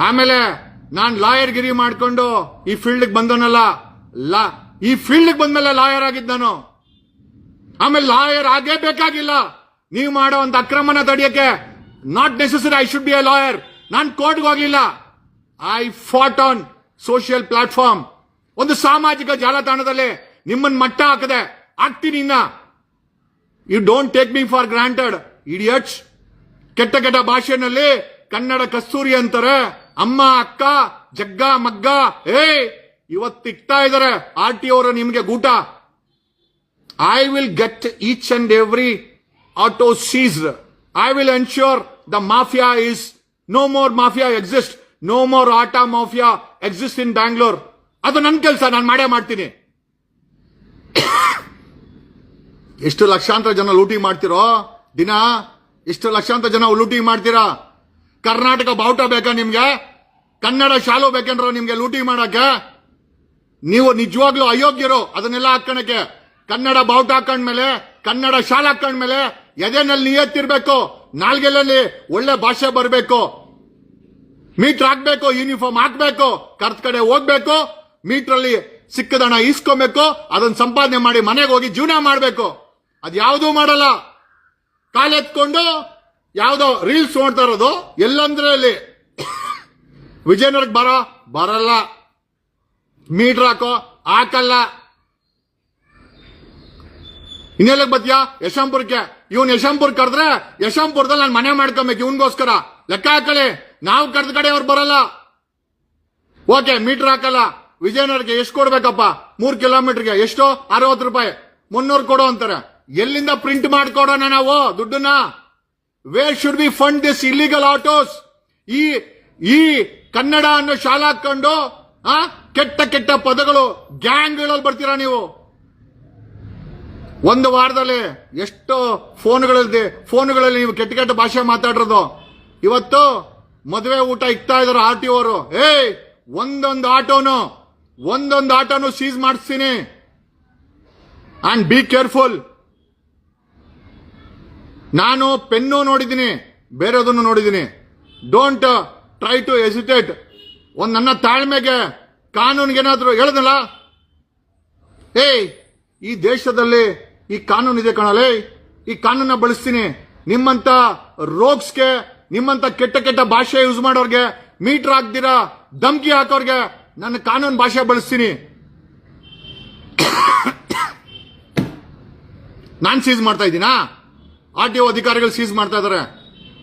ಆಮೇಲೆ ನಾನ್ ಲಾಯರ್ ಗಿರಿ ಮಾಡಿಕೊಂಡು ಈ ಫೀಲ್ಡ್ ಬಂದನಲ್ಲ ಲಾ, ಈ ಫೀಲ್ಡ್ ಬಂದ್ಮೇಲೆ ಲಾಯರ್ ಆಗಿದ್ದ ನಾನು. ಆಮೇಲೆ ಲಾಯರ್ ಆಗೇ ಬೇಕಾಗಿಲ್ಲ. ನೀವು ಮಾಡೋ ಒಂದು ಅಕ್ರಮನ ತಡೆಯಕ್ಕೆ not necessary I should be a lawyer ನಾನು ಕೋರ್ಟ್ಗೆ ಹೋಗ್ಲಿಲ್ಲ. I fought on social platform ಒಂದು ಸಾಮಾಜಿಕ ಜಾಲತಾಣದಲ್ಲಿ ನಿಮ್ಮನ್ನ ಮಟ್ಟ ಹಾಕದೆ ಆಗ್ತೀನಿ ಇನ್ನ. You don't take me for granted idiots ಕೆಟ್ಟ ಕೆಟ್ಟ ಭಾಷೆನಲ್ಲಿ ಕನ್ನಡ ಕಸ್ತೂರಿ ಅಂತಾರೆ. ಅಮ್ಮ, ಅಕ್ಕ, ಜಗ್ಗ, ಮಗ್ಗ, ಏ ಇವತ್ತಿಕ್ತಾ ಇದಾರೆ ಆರ್ ಟಿ ಅವರು ನಿಮ್ಗೆ ಗೂಟ. I will get each and every auto seize I will ensure the mafia is no more mafia exist no more auto mafia exist in Bangalore ಅದು ನನ್ನ ಕೆಲಸ, ನಾನು ಮಾಡೇ ಮಾಡ್ತೀನಿ. ಎಷ್ಟು ಲಕ್ಷಾಂತರ ಜನ ಲೂಟಿ ಮಾಡ್ತಿರೋ? ದಿನ ಎಷ್ಟು ಲಕ್ಷಾಂತರ ಜನ ಲೂಟಿ ಮಾಡ್ತೀರಾ? ಕರ್ನಾಟಕ ಬಾವುಟ ಬೇಕಾ ನಿಮ್ಗೆ? ಕನ್ನಡ ಶಾಲು ಬೇಕೇನ್ರ ನಿಮ್ಗೆ ಲೂಟಿ ಮಾಡಕ್ಕೆ? ನೀವು ನಿಜವಾಗ್ಲೂ ಅಯೋಗ್ಯರು ಅದನ್ನೆಲ್ಲ ಹಾಕಣಕ್ಕೆ ಕನ್ನಡ ಬಾವುಟ ಹಾಕೊಂಡ್ಮೇಲೆ, ಕನ್ನಡ ಶಾಲೆ ಹಾಕೊಂಡ್ಮೇಲೆ ಎದೆನಲ್ಲಿ ನಿಯತ್ತಿರ್ಬೇಕು, ನಾಲ್ಗೆಲಲ್ಲಿ ಒಳ್ಳೆ ಭಾಷೆ ಬರಬೇಕು. ಮೀಟರ್ ಹಾಕ್ಬೇಕು, ಯೂನಿಫಾರ್ಮ್ ಹಾಕ್ಬೇಕು ಕರ್ತ್ ಕಡೆ ಹೋಗ್ಬೇಕು, ಮೀಟ್ರಲ್ಲಿ ಸಿಕ್ಕದಣ ಇಸ್ಕೊಬೇಕು ಅದನ್ನ ಸಂಪಾದನೆ ಮಾಡಿ ಮನೆಗೆ ಹೋಗಿ ಜೀವನ ಮಾಡಬೇಕು. ಅದ್ ಯಾವುದೂ ಮಾಡಲ್ಲ. ಕಾಲೆತ್ಕೊಂಡು ಯಾವ್ದೋ ರೀಲ್ಸ್ ನೋಡ್ತಾ ಇರೋದು ಎಲ್ಲಂದ್ರೆ ಅಲ್ಲಿ ವಿಜಯನಗರಕ್ಕೆ ಬರೋ, ಬರಲ್ಲ. ಮೀಟರ್ ಹಾಕೋ, ಹಾಕಲ್ಲ. ಇನ್ನೆಲ್ಲಕ್ಕೆ ಬತ್ತೀಯಾ ಯಶಂಪುರಕ್ಕೆ ಇವನ್ ಯಶಂಪುರ್ ಕರೆದ್ರೆ ಯಶಂಪುರದಲ್ಲಿ ನಾನು ಮನೆ ಮಾಡ್ಕೊಬೇಕು, ಇವನ್ಗೋಸ್ಕರ. ಲೆಕ್ಕ ಹಾಕಲಿ. ನಾವು ಕರೆದ ಕಡೆ ಅವ್ರು ಬರಲ್ಲ. ಓಕೆ, ಮೀಟರ್ ಹಾಕಲ್ಲ. ವಿಜಯನಗರಕ್ಕೆ ಎಷ್ಟು ಕೊಡ್ಬೇಕಪ್ಪ? ಮೂರ್ ಕಿಲೋಮೀಟರ್ಗೆ. ಎಷ್ಟು? ಅರವತ್ತು ರೂಪಾಯಿ. ಮುನ್ನೂರು ಕೊಡು ಅಂತಾರೆ. ಎಲ್ಲಿಂದ ಪ್ರಿಂಟ್ ಮಾಡ್ಕೊಡೋಣ ನಾವು ದುಡ್ಡನ್ನ? Where should be fund this illegal autos ಈ ಈ ಕನ್ನಡ ಅನ್ನೋ ಶಾಲೆ ಹಾಕೊಂಡು ಆ, ಕೆಟ್ಟ ಕೆಟ್ಟ ಪದಗಳು ಗ್ಯಾಂಗ್ಗಳಲ್ಲಿ ಬರ್ತೀರಾ ನೀವು? ಒಂದು ವಾರದಲ್ಲಿ ಎಷ್ಟೋ ಫೋನ್ಗಳಲ್ಲಿ ಫೋನ್ಗಳಲ್ಲಿ ನೀವು ಕೆಟ್ಟ ಕೆಟ್ಟ ಭಾಷೆ ಮಾತಾಡಿರೋದು. ಇವತ್ತು ಮದುವೆ ಊಟ ಇಕ್ತಾ ಇದಾರೆ ಆರ್ ಟಿ ಅವರು. ಏಯ್, ಒಂದೊಂದು ಆಟೋನು ಒಂದೊಂದು ಆಟೋನು ಸೀಸ್ ಮಾಡಿಸ್ತೀನಿ. ಅಂಡ್ ಬಿ ಕೇರ್ಫುಲ್ ನಾನು ಪೆನ್ನು ನೋಡಿದ್ದೀನಿ, ಬೇರೆದನ್ನು ನೋಡಿದ್ದೀನಿ. ಡೋಂಟ್ ಟ್ರೈ ಟು ಎಸಿಟೇಟ್ ಒಂದು ನನ್ನ ತಾಳ್ಮೆಗೆ ಕಾನೂನಿಗೇನಾದರೂ ಹೇಳದಲ್ಲ ಏಯ್, ಈ ದೇಶದಲ್ಲಿ ಈ ಕಾನೂನು ಇದೆ ಕಣಲೇ. ಈ ಕಾನೂನ ಬಳಸ್ತೀನಿ. ನಿಮ್ಮಂತ ರೋಗ್ಸ್ಗೆ, ನಿಮ್ಮಂತ ಕೆಟ್ಟ ಕೆಟ್ಟ ಭಾಷೆ ಯೂಸ್ ಮಾಡೋರ್ಗೆ ಮೀಟರ್ ಹಾಕ್ದಿರಾ, ಧಮ್ಕಿ ಹಾಕೋರ್ಗೆ ನನ್ನ ಕಾನೂನು ಭಾಷೆ ಬಳಸ್ತೀನಿ. ನಾನ್ ಸೀಸ್ ಮಾಡ್ತಾ ಇದ್ದೀನಾ? ಆರ್ ಟಿ ಒ ಅಧಿಕಾರಿಗಳು ಸೀಸ್ ಮಾಡ್ತಾ ಇದಾರೆ.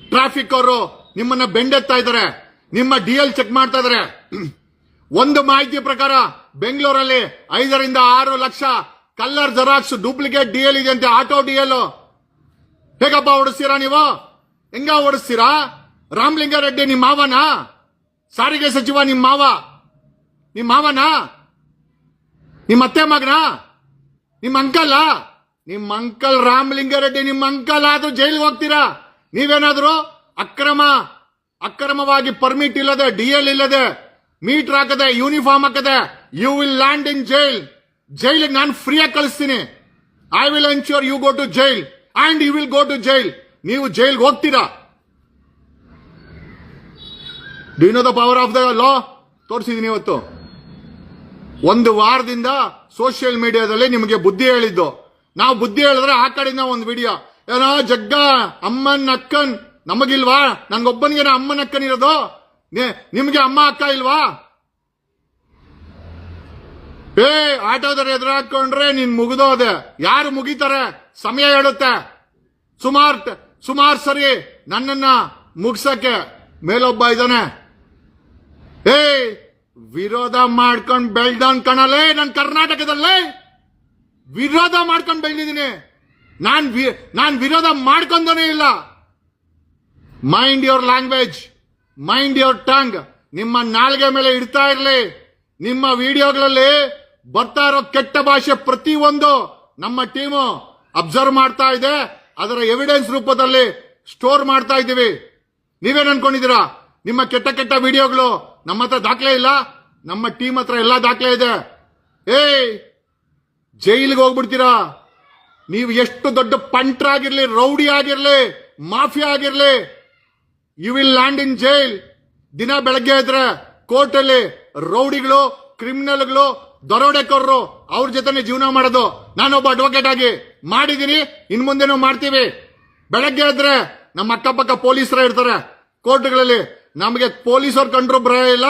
ಟ್ರಾಫಿಕ್ ಅವರು ನಿಮ್ಮನ್ನ ಬೆಂಡೆತ್ತಾ ಇದಾರೆ. ನಿಮ್ಮ ಡಿ ಎಲ್ ಚೆಕ್ ಮಾಡ್ತಾ ಇದಾರೆ. ಒಂದು ಮಾಹಿತಿ ಪ್ರಕಾರ ಬೆಂಗಳೂರಲ್ಲಿ ಐದರಿಂದ ಆರು lakh colour xerox duplicate D L ಇದೆ ಅಂತೆ. Auto D L. ಹೇಗಪ್ಪ ಓಡಿಸ್ತೀರಾ ನೀವು? ಹೆಂಗ ಓಡಿಸ್ತೀರಾ? ರಾಮಲಿಂಗಾರೆಡ್ಡಿ ನಿಮ್ಮ ಮಾವನ? ಸಾರಿಗೆ ಸಚಿವ ನಿಮ್ಮ ಮಾವ? ನಿಮ್ಮ ಮಾವನ? ನಿಮ್ಮ ಅತ್ತೆ ಮಗನ? ನಿಮ್ಮ ಅಂಕಲ್? ನಿಮ್ಮ ಅಂಕಲ್ ರಾಮಲಿಂಗಾರೆಡ್ಡಿ, ನಿಮ್ಮ ಅಂಕಲ್ ಆದ್ರೂ ಜೈಲ್ಗೆ ಹೋಗ್ತೀರಾ? ನೀವೇನಾದ್ರೂ ಅಕ್ರಮ, ಅಕ್ರಮವಾಗಿ ಪರ್ಮಿಟ್ ಇಲ್ಲದೆ ಡಿ ಎಲ್ ಇಲ್ಲದೆ ಮೀಟರ್ ಹಾಕದೆ ಯೂನಿಫಾರ್ಮ್ ಹಾಕದೆ you will land in jail ಜೈಲಿಗೆ ನಾನು ಫ್ರೀಯಾಗಿ ಕಳಿಸ್ತೀನಿ. I will ensure you go to jail and you will go to jail ನೀವು ಜೈಲ್ಗೆ ಹೋಗ್ತೀರಾ? D know the power of the law ತೋರಿಸಿದೀನಿ ಇವತ್ತು. ಒಂದು ವಾರದಿಂದ ಸೋಷಿಯಲ್ ಮೀಡಿಯಾದಲ್ಲಿ ನಿಮಗೆ ಬುದ್ಧಿ ಹೇಳಿದ್ದು. ನಾವು ಬುದ್ಧಿ ಹೇಳಿದ್ರೆ ಆ ಕಡೆಯಿಂದ ಒಂದು ವಿಡಿಯೋ ಏನೋ ಜಗ್ಗ, ಅಮ್ಮನ್, ಅಕ್ಕನ್, ನಮಗಿಲ್ವಾ? ನಂಗೊಬ್ಬನಿಗೆ ಅಮ್ಮನ, ಅಕ್ಕನ್ ಇರೋದು? ನಿಮ್ಗೆ ಅಮ್ಮ, ಅಕ್ಕ ಇಲ್ವಾ? ಏ, ಆಟೋದವ್ರು ಎದುರಾಕೊಂಡ್ರೆ ನೀನ್ ಮುಗಿದೋದೆ. ಯಾರು ಮುಗಿತಾರೆ? ಸಮಯ ಹೇಳುತ್ತೆ. ಸುಮಾರ್ ಸುಮಾರ್ ಸರಿ ನನ್ನನ್ನ ಮುಗ್ಸಕ್ಕೆ ಮೇಲೊಬ್ಬ ಇದ್ದಾನೆ. ಏ ವಿರೋಧ ಮಾಡ್ಕೊಂಡ್ ಬೆಳ್ದನ್ ಕಣಲೇ ನನ್ ಕರ್ನಾಟಕದಲ್ಲೇ? ವಿರೋಧ ಮಾಡ್ಕೊಂಡು ಬೆಳೆದಿದ್ದೀನಿ ನಾನ್ ನಾನ್ ವಿರೋಧ ಮಾಡ್ಕೊಂಡನೇ ಇಲ್ಲ. Mind your language mind your tongue ನಿಮ್ಮ ನಾಲ್ಗೆ ಮೇಲೆ ಇಡ್ತಾ ಇರಲಿ. ನಿಮ್ಮ ವಿಡಿಯೋಗಳಲ್ಲಿ ಬರ್ತಾ ಇರೋ ಕೆಟ್ಟ ಭಾಷೆ ಪ್ರತಿಯೊಂದು ನಮ್ಮ ಟೀಮು ಅಬ್ಸರ್ವ್ ಮಾಡ್ತಾ ಇದೆ. ಅದರ ಎವಿಡೆನ್ಸ್ ರೂಪದಲ್ಲಿ ಸ್ಟೋರ್ ಮಾಡ್ತಾ ಇದ್ದೀವಿ. ನೀವೇನ್ ಅನ್ಕೊಂಡಿದ್ದೀರಾ? ನಿಮ್ಮ ಕೆಟ್ಟ ಕೆಟ್ಟ ವಿಡಿಯೋಗಳು ನಮ್ಮ ಹತ್ರ ದಾಖಲೆ ಇಲ್ಲ. ನಮ್ಮ ಟೀಮ್ ಹತ್ರ ಎಲ್ಲ ದಾಖಲೆ ಇದೆ. ಏಯ್! ಜೈಲಿಗೆ ಹೋಗ್ಬಿಡ್ತೀರಾ? ನೀವು ಎಷ್ಟು ದೊಡ್ಡ ಪಂಟ್ರಾಗಿರ್ಲಿ, ರೌಡಿ ಆಗಿರ್ಲಿ, ಮಾಫಿಯಾ ಆಗಿರ್ಲಿ you will land in jail ದಿನ ಬೆಳಗ್ಗೆ ಇದ್ರೆ ಕೋರ್ಟಲ್ಲಿ ರೌಡಿಗಳು ಕ್ರಿಮಿನಲ್ಗಳು ದರೋಡೆಕೋರರು ಅವ್ರ ಜೊತೆನೆ ಜೀವನ ಮಾಡೋದು. ನಾನೊಬ್ಬ ಅಡ್ವೊಕೇಟ್ ಆಗಿ ಮಾಡಿದೀನಿ, ಇನ್ ಮುಂದೆನೂ ಮಾಡ್ತೀವಿ. ಬೆಳಗ್ಗೆ ಇದ್ರೆ ನಮ್ಮ ಅಕ್ಕಪಕ್ಕ ಪೊಲೀಸರ ಇರ್ತಾರೆ. ಕೋರ್ಟ್ಗಳಲ್ಲಿ ನಮಗೆ ಪೊಲೀಸರು ಕಂಡ್ರು ಬರೋ ಇಲ್ಲ,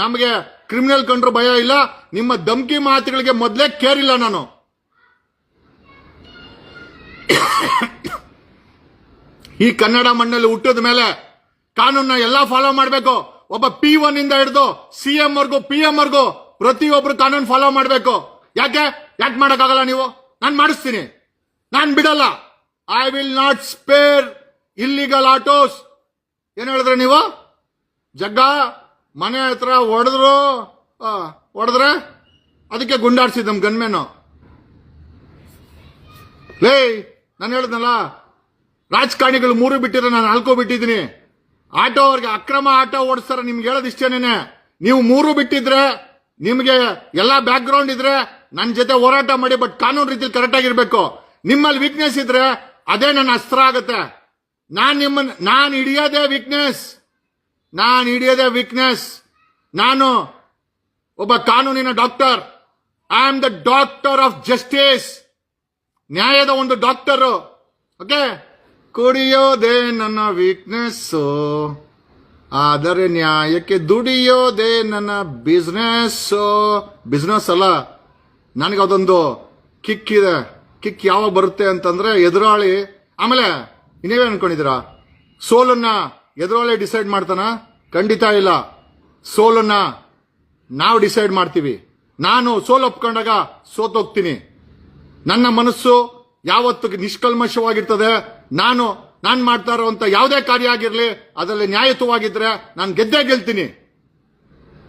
ನಮಗೆ ಕ್ರಿಮಿನಲ್ ಕಂಡ್ರು ಭಯ ಇಲ್ಲ. ನಿಮ್ಮ ಧಮ್ಕಿ ಮಾತುಗಳಿಗೆ ಮೊದಲೇ ಕೇರಿಲ್ಲ ನಾನು. ಈ ಕನ್ನಡ ಮಣ್ಣಲ್ಲಿ ಹುಟ್ಟಿದ ಮೇಲೆ ಕಾನೂನ ಎಲ್ಲಾ ಫಾಲೋ ಮಾಡಬೇಕು. ಒಬ್ಬ ಪಿ ಒನ್ ಇಂದ ಹಿಡಿದು ಸಿ ಎಂ ವರ್ಗು ಪಿ ಎಂ ವರ್ಗು ಪ್ರತಿಯೊಬ್ರು ಕಾನೂನು ಫಾಲೋ ಮಾಡಬೇಕು. ಯಾಕೆ? ಯಾಕೆ ಮಾಡೋಕ್ಕಾಗಲ್ಲ ನೀವು? ನಾನು ಮಾಡಿಸ್ತೀನಿ. ನಾನು ಬಿಡಲ್ಲ. I will not spare illegal autos ಏನು ಹೇಳಿದ್ರೆ ನೀವು? ಜಗ್ಗ ಮನೆ ಹತ್ರ ಹೊಡೆದ್ರು ಹೊಡೆದ್ರೆ ಅದಕ್ಕೆ ಗುಂಡಾಡ್ಸಿದ್ ನಮ್ಮ ಗನ್ಮೇನು ಲೇ, ನಾನು ಹೇಳಿದ್ನಲ್ಲ, ರಾಜಕಾರಣಿಗಳು ಮೂರು ಬಿಟ್ಟಿದ್ರೆ ನಾನು ನಾಲ್ಕು ಬಿಟ್ಟಿದ್ದೀನಿ. ಆಟೋ ಅವ್ರಿಗೆ ಅಕ್ರಮ ಆಟೋ ಓಡಿಸ್ತಾರೆ, ನಿಮ್ಗೆ ಹೇಳೋದು ಇಷ್ಟೇನೆ ನೀವು ಮೂರು ಬಿಟ್ಟಿದ್ರೆ ನಿಮಗೆ ಎಲ್ಲ ಬ್ಯಾಕ್ ಗ್ರೌಂಡ್ ಇದ್ರೆ ನನ್ನ ಜೊತೆ ಹೋರಾಟ ಮಾಡಿ ಬಟ್ ಕಾನೂನು ರೀತಿಯಲ್ಲಿ ಕರೆಕ್ಟ್ ಆಗಿರ್ಬೇಕು. ನಿಮ್ಮಲ್ಲಿ ವೀಕ್ನೆಸ್ ಇದ್ರೆ ಅದೇ ನನ್ನ ಅಸ್ತ್ರ ಆಗುತ್ತೆ. ನಾನು ನಿಮ್ಮನ್ನ ನಾನು ಹಿಡಿಯೋದೇ ವೀಕ್ನೆಸ್ ನಾನು ಹಿಡಿಯೋದೇ ವೀಕ್ನೆಸ್ ನಾನು ಒಬ್ಬ ಕಾನೂನಿನ doctor I am the doctor of justice ನ್ಯಾಯದ ಒಂದು ಡಾಕ್ಟರು ಓಕೆ ಕುಡಿಯೋದೇ ನನ್ನ ವೀಕ್ನೆಸ್ ಆದರೆ ನ್ಯಾಯಕ್ಕೆ ದುಡಿಯೋದೇ ನನ್ನ ಬಿಸ್ನೆಸ್ ಬಿಸ್ನೆಸ್ ಅಲ್ಲ. ನನಗೆ ಅದೊಂದು ಕಿಕ್ ಇದೆ. ಕಿಕ್ ಯಾವಾಗ ಬರುತ್ತೆ ಅಂತಂದ್ರೆ ಎದುರಾಳಿ. ಆಮೇಲೆ ನೀವೇ ಅನ್ಕೊಂಡಿದ್ದೀರಾ? ಸೋಲನ್ನ ಎದುರಾಳಿ ಡಿಸೈಡ್ ಮಾಡ್ತಾನ? ಖಂಡಿತ ಇಲ್ಲ. ಸೋಲನ್ನ ನಾವು ಡಿಸೈಡ್ ಮಾಡ್ತೀವಿ. ನಾನು ಸೋಲು ಒಪ್ಕೊಂಡಾಗ ಸೋತೋಗ್ತೀನಿ. ನನ್ನ ಮನಸ್ಸು ಯಾವತ್ತು ನಿಷ್ಕಲ್ಮಶವಾಗಿರ್ತದೆ. ನಾನು ನಾನು ಮಾಡ್ತಾ ಇರುವಂತ ಯಾವುದೇ ಕಾರ್ಯ ಆಗಿರಲಿ, ಅದರಲ್ಲಿ ನ್ಯಾಯಯುತವಾಗಿದ್ರೆ ನಾನು ಗೆದ್ದೇ ಗೆಲ್ತೀನಿ.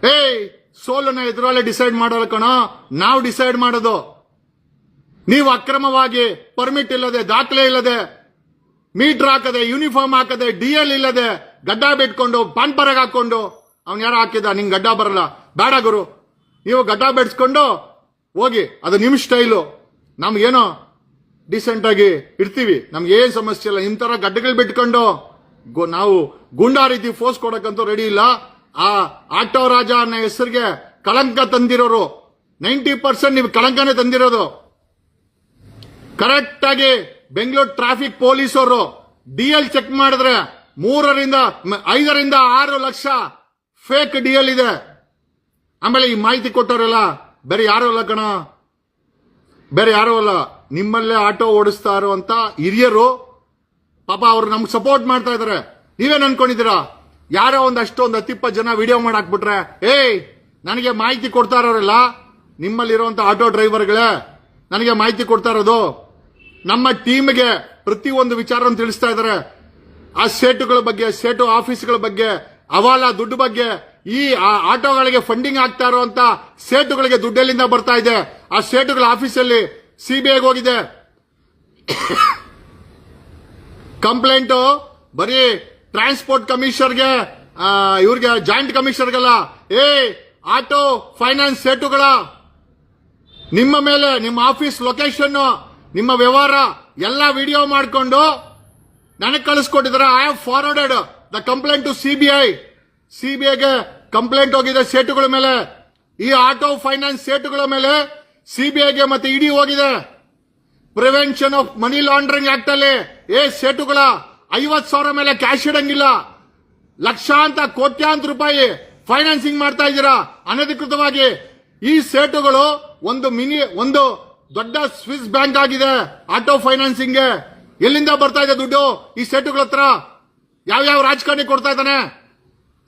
ಏಯ್, ಸೋಲನ್ನ ಎದುರಲ್ಲೇ ಡಿಸೈಡ್ ಮಾಡೋಲ್ಲ ಕಣ. ನಾವು ಡಿಸೈಡ್ ಮಾಡೋದು. ನೀವು ಅಕ್ರಮವಾಗಿ ಪರ್ಮಿಟ್ ಇಲ್ಲದೆ, ದಾಖಲೆ ಇಲ್ಲದೆ ಮೀಟರ್ ಹಾಕದೆ, ಯೂನಿಫಾರ್ಮ್ ಹಾಕದೆ ಡಿ ಎಲ್ ಇಲ್ಲದೆ ಗಡ್ಡ ಬಿಟ್ಕೊಂಡು ಪಾನ್ ಪರಗ್ ಹಾಕೊಂಡು ಅವ್ನು ಯಾರು ಹಾಕಿದ? ನಿಂಗೆ ಗಡ್ಡ ಬರಲ್ಲ. ಬೇಡ ಗುರು. ನೀವು ಗಡ್ಡ ಬೆಡ್ಸ್ಕೊಂಡು ಹೋಗಿ. ಅದು ನಿಮ್ಮ ಸ್ಟೈಲು. ನಮ್ಗೇನೋ ಡಿಸೆಂಟ್ ಆಗಿ ಇರ್ತೀವಿ. ನಮ್ಗೆ ಏನ್ ಸಮಸ್ಯೆ ಇಲ್ಲ. ನಿಮ್ ತರ ಗಡ್ಡಗಳು ಬಿಟ್ಕೊಂಡು ನಾವು ಗುಂಡಾ ರೀತಿ ಫೋರ್ಸ್ ಕೊಡಕ್ಕಂತೂ ರೆಡಿ ಇಲ್ಲ. ಆ ಆಟೋ ರಾಜ ಅನ್ನೋ ಹೆಸರಿಗೆ ಕಳಂಕ ತಂದಿರೋರು. ನೈಂಟಿ ಪರ್ಸೆಂಟ್ ನೀವು ಕಳಂಕನೇ ತಂದಿರೋದು. ಕರೆಕ್ಟ್ ಆಗಿ ಬೆಂಗಳೂರು ಟ್ರಾಫಿಕ್ ಪೊಲೀಸರು ಡಿ ಎಲ್ ಚೆಕ್ ಮಾಡಿದ್ರೆ ಮೂರರಿಂದ ಐದರಿಂದ ಆರು ಲಕ್ಷ ಫೇಕ್ ಡಿ ಎಲ್ ಇದೆ. ಆಮೇಲೆ ಈ ಮಾಹಿತಿ ಕೊಟ್ಟವರೆಲ್ಲ, ಬೇರೆ ಯಾರು ಅಲ್ಲ ಕಣ? ಬೇರೆ ಯಾರು ಅಲ್ಲ? ನಿಮ್ಮಲ್ಲೇ ಆಟೋ ಓಡಿಸ್ತಾ ಇರುವಂತ ಹಿರಿಯರು, ಪಾಪ ಅವ್ರು ನಮ್ಗೆ ಸಪೋರ್ಟ್ ಮಾಡ್ತಾ ಇದಾರೆ. ನೀವೇನ್ ಅನ್ಕೊಂಡಿದ್ದೀರಾ? ಯಾರೋ ಒಂದು ಅಷ್ಟೊಂದು ಹತ್ತಿಪ್ಪತ್ತು ಜನ ವಿಡಿಯೋ ಮಾಡಾಕ್ಬಿಟ್ರೆ ಏಯ್, ನನಗೆ ಮಾಹಿತಿ ಕೊಡ್ತಾ ಇರೋರೆಲ್ಲ, ನಿಮ್ಮಲ್ಲಿರುವಂತ ಆಟೋ ಡ್ರೈವರ್ಗಳೇ ನನಗೆ ಮಾಹಿತಿ ಕೊಡ್ತಾ ಇರೋದು ನಮ್ಮ ಟೀಮ್ಗೆ ಪ್ರತಿಯೊಂದು ವಿಚಾರವನ್ನು ತಿಳಿಸ್ತಾ ಇದ್ದಾರೆ. ಆ ಸೇಟುಗಳ ಬಗ್ಗೆ ಸೇಟು ಆಫೀಸ್ಗಳ ಬಗ್ಗೆ ಅವಾಲ ದುಡ್ಡು ಬಗ್ಗೆ, ಈ ಆಟೋಗಳಿಗೆ ಫಂಡಿಂಗ್ ಆಗ್ತಾ ಇರುವಂತ ಸೇಟುಗಳಿಗೆ ದುಡ್ಡೆಲ್ಲಿಂದ ಬರ್ತಾ ಇದೆ? ಆ ಸೇಟುಗಳ ಆಫೀಸಲ್ಲಿ ಸಿಬಿಐಗೆ ಹೋಗಿದೆ. ಕಂಪ್ಲೇಂಟ್, ಬರೀ ಟ್ರಾನ್ಸ್ಪೋರ್ಟ್ ಕಮಿಷನರ್ಗೆ ಇವ್ರಿಗೆ ಜಾಯಿಂಟ್ ಕಮಿಷನರ್ಗೆಲ್ಲ ಏ ಆಟೋ ಫೈನಾನ್ಸ್ ಸೇಟುಗಳ ನಿಮ್ಮ ಮೇಲೆ, ನಿಮ್ಮ ಆಫೀಸ್ ಲೊಕೇಶನ್ ನಿಮ್ಮ ವ್ಯವಹಾರ ಎಲ್ಲ ವಿಡಿಯೋ ಮಾಡಿಕೊಂಡು ನನಗೆ ಕಳಿಸ್ಕೊಟ್ಟಿದ್ದಾರೆ I have forwarded the complaint to CBI ಸಿಬಿಐಗೆ ಕಂಪ್ಲೇಂಟ್ ಹೋಗಿದೆ ಸೇಟುಗಳ ಮೇಲೆ. ಈ ಆಟೋ ಫೈನಾನ್ಸ್ ಸೇಟುಗಳ ಮೇಲೆ ಸಿಬಿಐಗೆ ಮತ್ತೆ ಇಡಿ ಹೋಗಿದೆ. Prevention of money laundering act ಅಲ್ಲಿ ಏ ಸೇಟುಗಳ ಐವತ್ ಸಾವಿರ ಮೇಲೆ ಕ್ಯಾಶ್ ಇಡಂಗಿಲ್ಲ. ಲಕ್ಷಾಂತ ಕೋಟ್ಯಾಂತರ ರೂಪಾಯಿ ಫೈನಾನ್ಸಿಂಗ್ ಮಾಡ್ತಾ ಇದ್ದೀರಾ? ಅನಧಿಕೃತವಾಗಿ ಈ ಸೇಟುಗಳು ಒಂದು ಮಿನಿ, ಒಂದು ದೊಡ್ಡ ಸ್ವಿಸ್ ಬ್ಯಾಂಕ್ ಆಗಿದೆ ಆಟೋ ಫೈನಾನ್ಸಿಂಗ್ ಎಲ್ಲಿಂದ ಬರ್ತಾ ಇದೆ ದುಡ್ಡು? ಈ ಸೇಟುಗಳ ಹತ್ರ. ಯಾವ್ಯಾವ ರಾಜಕಾರಣಿ ಕೊಡ್ತಾ ಇದ್ದಾನೆ?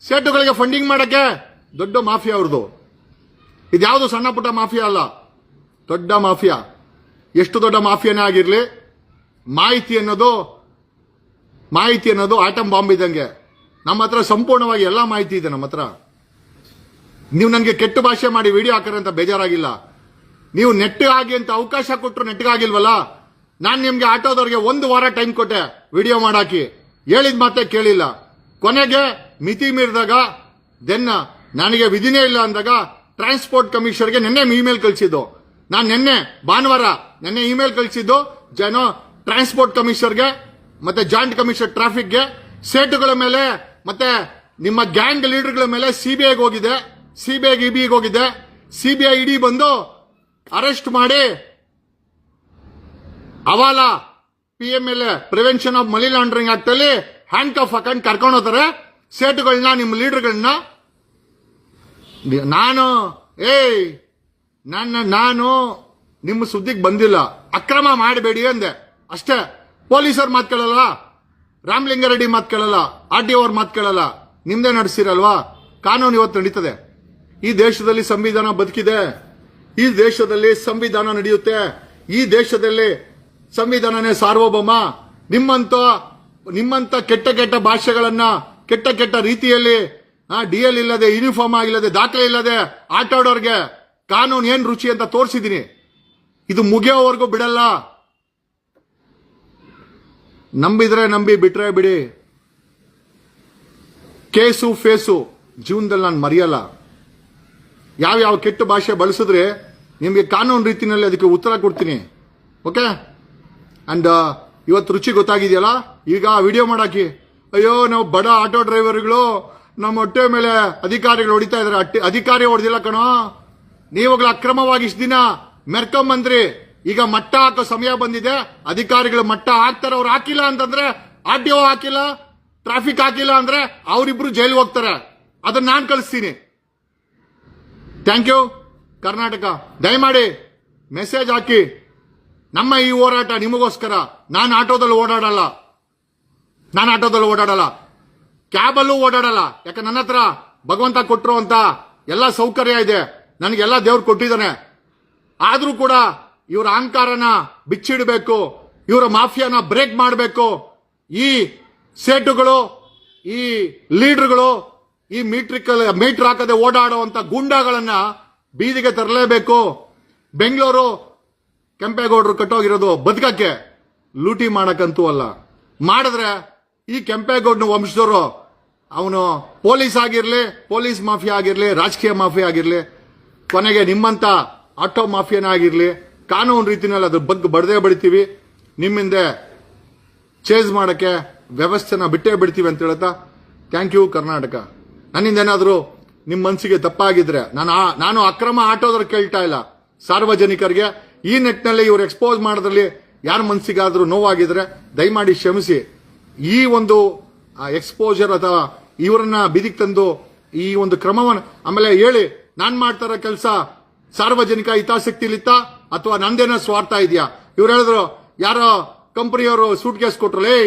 ಸೇಟುಗಳಿಗೆ ಫಂಡಿಂಗ್ ಮಾಡಕ್ಕೆ ದೊಡ್ಡ ಮಾಫಿಯಾ ಅವ್ರದ್ದು ಇದ್ಯಾವುದು ಸಣ್ಣ ಪುಟ್ಟ ಮಾಫಿಯಾ ಅಲ್ಲ. ದೊಡ್ಡ ಮಾಫಿಯಾ. ಎಷ್ಟು ದೊಡ್ಡ ಮಾಫಿಯಾನೇ ಆಗಿರಲಿ. ಮಾಹಿತಿ ಅನ್ನೋದು ಮಾಹಿತಿ ಅನ್ನೋದು ಆಟಮ್ ಬಾಂಬ್ ಇದ್ದಂಗೆ. ನಮ್ಮ ಹತ್ರ ಸಂಪೂರ್ಣವಾಗಿ ಎಲ್ಲ ಮಾಹಿತಿ ಇದೆ ನಮ್ಮ ಹತ್ರ. ನೀವು ನನಗೆ ಕೆಟ್ಟ ಭಾಷೆ ಮಾಡಿ ವಿಡಿಯೋ ಹಾಕರೆ ಅಂತ ಬೇಜಾರಾಗಿಲ್ಲ. ನೀವು ನೆಟ್ ಆಗಿ ಅಂತ ಅವಕಾಶ ಕೊಟ್ಟರು ನೆಟ್ಗಾಗಿಲ್ವಲ್ಲ ನಾನು ನಿಮ್ಗೆ ಆಟೋದವ್ರಿಗೆ ಒಂದು ವಾರ ಟೈಮ್ ಕೊಟ್ಟೆ ವಿಡಿಯೋ ಮಾಡಾಕಿ. ಹೇಳಿದ ಮಾತೆ ಕೇಳಿಲ್ಲ. ಕೊನೆಗೆ ಮಿತಿ ಮೀರಿದಾಗ ದೆನ್ನ ನನಗೆ ವಿಧಿನೇ ಇಲ್ಲ ಅಂದಾಗ ಟ್ರಾನ್ಸ್ಪೋರ್ಟ್ ಕಮಿಷನರ್ಗೆ ನಿನ್ನೆ ಇಮೇಲ್ ಕಳಿಸಿದ್ದು. ನಾನು ನಿನ್ನೆ, ಭಾನುವಾರ ನಿನ್ನೆ ಇಮೇಲ್ ಕಳಿಸಿದ್ದು, ಜನ ಟ್ರಾನ್ಸ್ಪೋರ್ಟ್ ಕಮಿಷನರ್ಗೆ ಮತ್ತೆ ಜಾಯಿಂಟ್ ಕಮಿಷನರ್ ಟ್ರಾಫಿಕ್ಗೆ ಸೇಟುಗಳ ಮೇಲೆ, ಮತ್ತೆ ನಿಮ್ಮ ಗ್ಯಾಂಗ್ ಲೀಡರ್ಗಳ ಮೇಲೆ ಸಿಬಿಐಗೆ ಹೋಗಿದೆ. ಸಿಬಿಐ ಇಬಿಗೆ ಹೋಗಿದೆ. ಸಿಬಿಐ ಇಡಿ ಬಂದು ಅರೆಸ್ಟ್ ಮಾಡಿ. ಅವಾಲ P M L A prevention of money laundering act ಅಲ್ಲಿ ಹ್ಯಾಂಡ್ ಕಫ್ ಹಾಕೊಂಡು ಕರ್ಕೊಂಡು ಹೋಗ್ತಾರೆ ಸೇಟುಗಳನ್ನ ನಿಮ್ಮ ಲೀಡರ್ಗಳನ್ನ ನಾನು, ಏಯ್, ನನ್ನ, ನಾನು ನಿಮ್ಮ ಸುದ್ದಿಗೆ ಬಂದಿಲ್ಲ. ಅಕ್ರಮ ಮಾಡಬೇಡಿ ಅಂದೆ. ಅಷ್ಟೇ. ಪೊಲೀಸರು ಮಾತು ಕೇಳಲ್ಲ. ರಾಮಲಿಂಗಾರೆಡ್ಡಿ ಮಾತು ಕೇಳಲ್ಲ. ಆರ್ ಡಿ ಅವ್ರ ಮಾತು ಕೇಳಲ್ಲ. ನಿಮ್ದೇ ನಡೆಸಿರಲ್ವಾ? ಕಾನೂನು ಇವತ್ತು ನಡೀತದೆ. ಈ ದೇಶದಲ್ಲಿ ಸಂವಿಧಾನ ಬದುಕಿದೆ. ಈ ದೇಶದಲ್ಲಿ ಸಂವಿಧಾನ ನಡೆಯುತ್ತೆ. ಈ ದೇಶದಲ್ಲಿ ಸಂವಿಧಾನನೇ ಸಾರ್ವಭೌಮ. ನಿಮ್ಮಂತ ನಿಮ್ಮಂತ ಕೆಟ್ಟ ಕೆಟ್ಟ ಭಾಷೆಗಳನ್ನ, ಕೆಟ್ಟ ಕೆಟ್ಟ ರೀತಿಯಲ್ಲಿ ಡಿ ಎಲ್ ಇಲ್ಲದೆ, ಯೂನಿಫಾರ್ಮ್ ಆಗಿಲ್ಲದೆ, ದಾಖಲೆ ಇಲ್ಲದೆ ಆಟ ಆಡೋರ್ಗೆ ಕಾನೂನು ಏನ್ ರುಚಿ ಅಂತ ತೋರಿಸಿದೀನಿ. ಇದು ಮುಗಿಯೋವರೆಗೂ ಬಿಡಲ್ಲ. ನಂಬಿದ್ರೆ ನಂಬಿ, ಬಿಟ್ರೆ ಬಿಡಿ. Case face. ಜೀವನದಲ್ಲಿ ನಾನು ಮರೆಯಲ್ಲ. ಯಾವ ಯಾವ ಕೆಟ್ಟ ಭಾಷೆ ಬಳಸಿದ್ರೆ ನಿಮಗೆ ಕಾನೂನು ರೀತಿಯಲ್ಲಿ ಅದಕ್ಕೆ ಉತ್ತರ ಕೊಡ್ತೀನಿ. ಓಕೆ ಅಂಡ್ ಇವತ್ತು ರುಚಿ ಗೊತ್ತಾಗಿದೆಯಲ್ಲ? ಈಗ ವಿಡಿಯೋ ಮಾಡಾಕಿ. ಅಯ್ಯೋ, ನಾವು ಬಡ ಆಟೋ ಡ್ರೈವರ್ಗಳು, ನಮ್ಮ ಹೊಟ್ಟೆ ಮೇಲೆ ಅಧಿಕಾರಿಗಳು ಹೊಡಿತಾ ಇದಾರೆ ಅಟ್ಟಿ, ಅಧಿಕಾರಿ ಹೊಡೆದಿಲ್ಲ ಕಣೋ. ನೀವುಗಳು ಅಕ್ರಮವಾಗಿ ಇಷ್ಟು ದಿನ ಮೆರ್ಕೊಂಬಂದ್ರಿ. ಈಗ ಮಟ್ಟ ಹಾಕೋ ಸಮಯ ಬಂದಿದೆ. ಅಧಿಕಾರಿಗಳು ಮಟ್ಟ ಹಾಕ್ತಾರೆ. ಅವ್ರು ಹಾಕಿಲ್ಲ ಅಂತಂದ್ರೆ ಆರ್ ಟಿ ಒ ಹಾಕಿಲ್ಲ, ಟ್ರಾಫಿಕ್ ಹಾಕಿಲ್ಲ ಅಂದ್ರೆ ಅವರಿಬ್ರು ಜೈಲಿಗೆ ಹೋಗ್ತಾರೆ. ಅದನ್ನ ನಾನು ಕಳಿಸ್ತೀನಿ. ಥ್ಯಾಂಕ್ ಯು ಕರ್ನಾಟಕ ದಯಮಾಡಿ ಮೆಸೇಜ್ ಹಾಕಿ. ನಮ್ಮ ಈ ಹೋರಾಟ ನಿಮಗೋಸ್ಕರ. ನಾನು ಆಟೋದಲ್ಲಿ ಓಡಾಡಲ್ಲ. ನಾನು ಆಟೋದಲ್ಲಿ ಓಡಾಡಲ್ಲ. ಕ್ಯಾಬಲ್ಲೂ ಓಡಾಡಲ್ಲ. ಯಾಕೆ ನನ್ನ ಹತ್ರ ಭಗವಂತ ಕೊಟ್ಟರು ಅಂತ ಎಲ್ಲ ಸೌಕರ್ಯ ಇದೆ. ನನಗೆಲ್ಲ ದೇವ್ರು ಕೊಟ್ಟಿದ್ದಾನೆ. ಆದರೂ ಕೂಡ ಇವರ ಅಹಂಕಾರನ ಬಿಚ್ಚಿಡಬೇಕು. ಇವರ ಮಾಫಿಯಾನ ಬ್ರೇಕ್ ಮಾಡಬೇಕು. ಈ ಸೇಟುಗಳು, ಈ ಲೀಡರ್ಗಳು ಈ ಮೀಟ್ರಿಕಲ್ ಮೀಟರ್ ಹಾಕದೆ ಓಡಾಡುವಂತ ಗೂಂಡಾಗಳನ್ನ ಬೀದಿಗೆ ತರಲೇಬೇಕು. ಬೆಂಗಳೂರು, ಕೆಂಪೇಗೌಡರು ಕಟ್ಟೋಗಿರೋದು ಬದುಕಕ್ಕೆ ಲೂಟಿ ಮಾಡಕ್ಕಂತೂ ಅಲ್ಲ. ಮಾಡಿದ್ರೆ ಈ ಕೆಂಪೇಗೌಡನ ವಂಶದವರು ಅವನು ಪೊಲೀಸ್ ಆಗಿರ್ಲಿ, ಪೊಲೀಸ್ ಮಾಫಿಯಾ ಆಗಿರ್ಲಿ, ರಾಜಕೀಯ ಮಾಫಿಯಾ ಆಗಿರ್ಲಿ, ಕೊನೆಗೆ ನಿಮ್ಮಂತ ಆಟೋ ಮಾಫಿಯಾನ ಆಗಿರ್ಲಿ, ಕಾನೂನು ರೀತಿನಲ್ಲಿ ಅದ್ರ ಬಗ್ಗೆ ಬಡದೇ ಬಡಿತೀವಿ ನಿಮ್ಮಿಂದೆ ಚೇಂಜ್ ಮಾಡಕ್ಕೆ ವ್ಯವಸ್ಥೆನ ಬಿಟ್ಟೇ ಬಿಡ್ತೀವಿ ಅಂತ ಹೇಳ್ತಾ ಥ್ಯಾಂಕ್ ಯು ಕರ್ನಾಟಕ. ನನ್ನಿಂದ ಏನಾದರೂ ನಿಮ್ಮ ಮನಸ್ಸಿಗೆ ತಪ್ಪಾಗಿದ್ರೆ ನಾನು ನಾನು ಅಕ್ರಮ ಆಟೋದ್ರ ಕೇಳ್ತಾ ಇಲ್ಲ. ಸಾರ್ವಜನಿಕರಿಗೆ ಈ ನಿಟ್ಟಿನಲ್ಲಿ ಇವ್ರು ಎಕ್ಸ್ಪೋಸ್ ಮಾಡೋದ್ರಲ್ಲಿ ಯಾರ ಮನಸ್ಸಿಗಾದರೂ ನೋವಾಗಿದ್ರೆ ದಯಮಾಡಿ ಕ್ಷಮಿಸಿ. ಈ ಒಂದು ಎಕ್ಸ್ಪೋಜರ್ ಅಥವಾ ಇವರನ್ನ ಬಿದಿಗೆ ತಂದು ಈ ಒಂದು ಕ್ರಮವನ್ನು ಆಮೇಲೆ ಹೇಳಿ, ನಾನ್ ಮಾಡ್ತಾರ ಕೆಲಸ ಸಾರ್ವಜನಿಕ ಹಿತಾಸಕ್ತಿಲಿತ್ತ ಅಥವಾ ನಂದೇನೋ ಸ್ವಾರ್ಥ ಇದೆಯಾ? ಇವ್ರು ಹೇಳಿದ್ರು, ಯಾರೋ ಕಂಪನಿಯವರು ಸೂಟ್ ಕೇಸ್ ಕೊಟ್ರಲೇ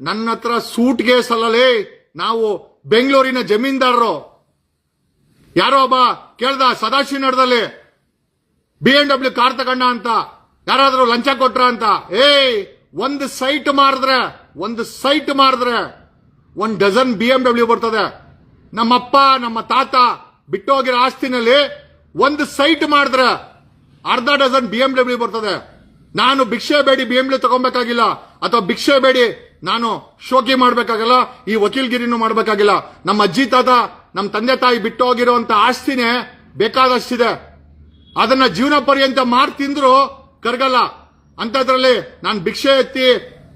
ನನ್ನ ಹತ್ರ ಸೂಟ್ ಕೇಸ್ ಅಲ್ಲಲೇ ನಾವು ಬೆಂಗಳೂರಿನ ಜಮೀನ್ದಾರರು. ಯಾರೋ ಒಬ್ಬ ಕೇಳ್ದ ಸದಾಶಿವ ನಗರದಲ್ಲಿ ಬಿ ಎಂ ಡಬ್ಲ್ಯೂ ಕಾರ್ ತಗೊಂಡ ಅಂತ, ಯಾರಾದ್ರೂ ಲಂಚ ಕೊಟ್ರ ಅಂತ, ಏಯ್, ಒಂದು ಸೈಟ್ ಮಾರಿದ್ರೆ, ಒಂದು ಸೈಟ್ ಮಾರಿದ್ರೆ ಒಂದ್ ಡಜನ್ ಬಿ ಎಂ ಡಬ್ಲ್ಯೂ ಬರ್ತದೆ. ನಮ್ಮಪ್ಪ, ನಮ್ಮ ತಾತ ಬಿಟ್ಟು ಹೋಗಿರೋ ಆಸ್ತಿನಲ್ಲಿ ಒಂದು ಸೈಟ್ ಮಾಡಿದ್ರೆ ಅರ್ಧ ಡಜನ್ ಬಿ ಎಂ ಡಬ್ಲ್ಯೂ ಬರ್ತದೆ. ನಾನು ಭಿಕ್ಷೆ ಬೇಡಿ ಬಿ ಎಂ ಡಬ್ಲ್ಯೂ ತಗೊಬೇಕಾಗಿಲ್ಲ, ಅಥವಾ ಭಿಕ್ಷೆ ಬೇಡಿ ನಾನು ಶೋಕಿ ಮಾಡ್ಬೇಕಾಗಿಲ್ಲ, ಈ ವಕೀಲ್ಗಿರಿನೂ ಮಾಡ್ಬೇಕಾಗಿಲ್ಲ. ನಮ್ಮ ಅಜ್ಜಿ ತಾತ, ನಮ್ಮ ತಂದೆ ತಾಯಿ ಬಿಟ್ಟು ಹೋಗಿರುವಂತ ಆಸ್ತಿನೇ ಬೇಕಾದಷ್ಟಿದೆ. ಅದನ್ನ ಜೀವನ ಪರ್ಯಂತ ಮಾರ್ ತಿಂದ್ರು ಕರ್ಗಲ್ಲ. ಅಂತದ್ರಲ್ಲಿ ನಾನು ಭಿಕ್ಷೆ ಎತ್ತಿ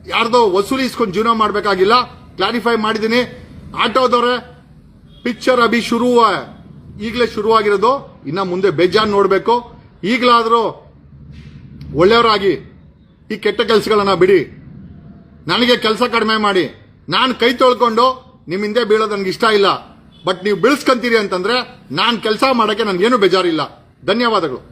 ಯಾರ್ದೋ ವಸೂಲಿ ಇಸ್ಕೊಂಡು ಜೀವನ ಮಾಡ್ಬೇಕಾಗಿಲ್ಲ. ಕ್ಲಾರಿಫೈ ಮಾಡಿದ್ದೀನಿ ಆಟೋದವ್ರೆ ಪಿಕ್ಚರ್ ಅಭಿ ಶುರು ಈಗಲೇ ಶುರುವಾಗಿರೋದು. ಇನ್ನ ಮುಂದೆ ಬೇಜಾನ್ ನೋಡಬೇಕು. ಈಗಲಾದರೂ ಒಳ್ಳೆಯವರಾಗಿ ಈ ಕೆಟ್ಟ ಕೆಲಸಗಳನ್ನ ಬಿಡಿ. ನನಗೆ ಕೆಲಸ ಕಡಿಮೆ ಮಾಡಿ. ನಾನು ಕೈ ತೊಳ್ಕೊಂಡು ನಿಮ್ಮ ಹಿಂದೆ ಬೀಳೋದು ನನಗೆ ಇಷ್ಟ ಇಲ್ಲ. ಬಟ್ ನೀವು ಬೀಳ್ಸ್ಕೊಂತೀರಿ ಅಂತಂದ್ರೆ ನಾನು ಕೆಲಸ ಮಾಡೋಕ್ಕೆ ನನಗೇನು ಬೇಜಾರಿಲ್ಲ. ಧನ್ಯವಾದಗಳು.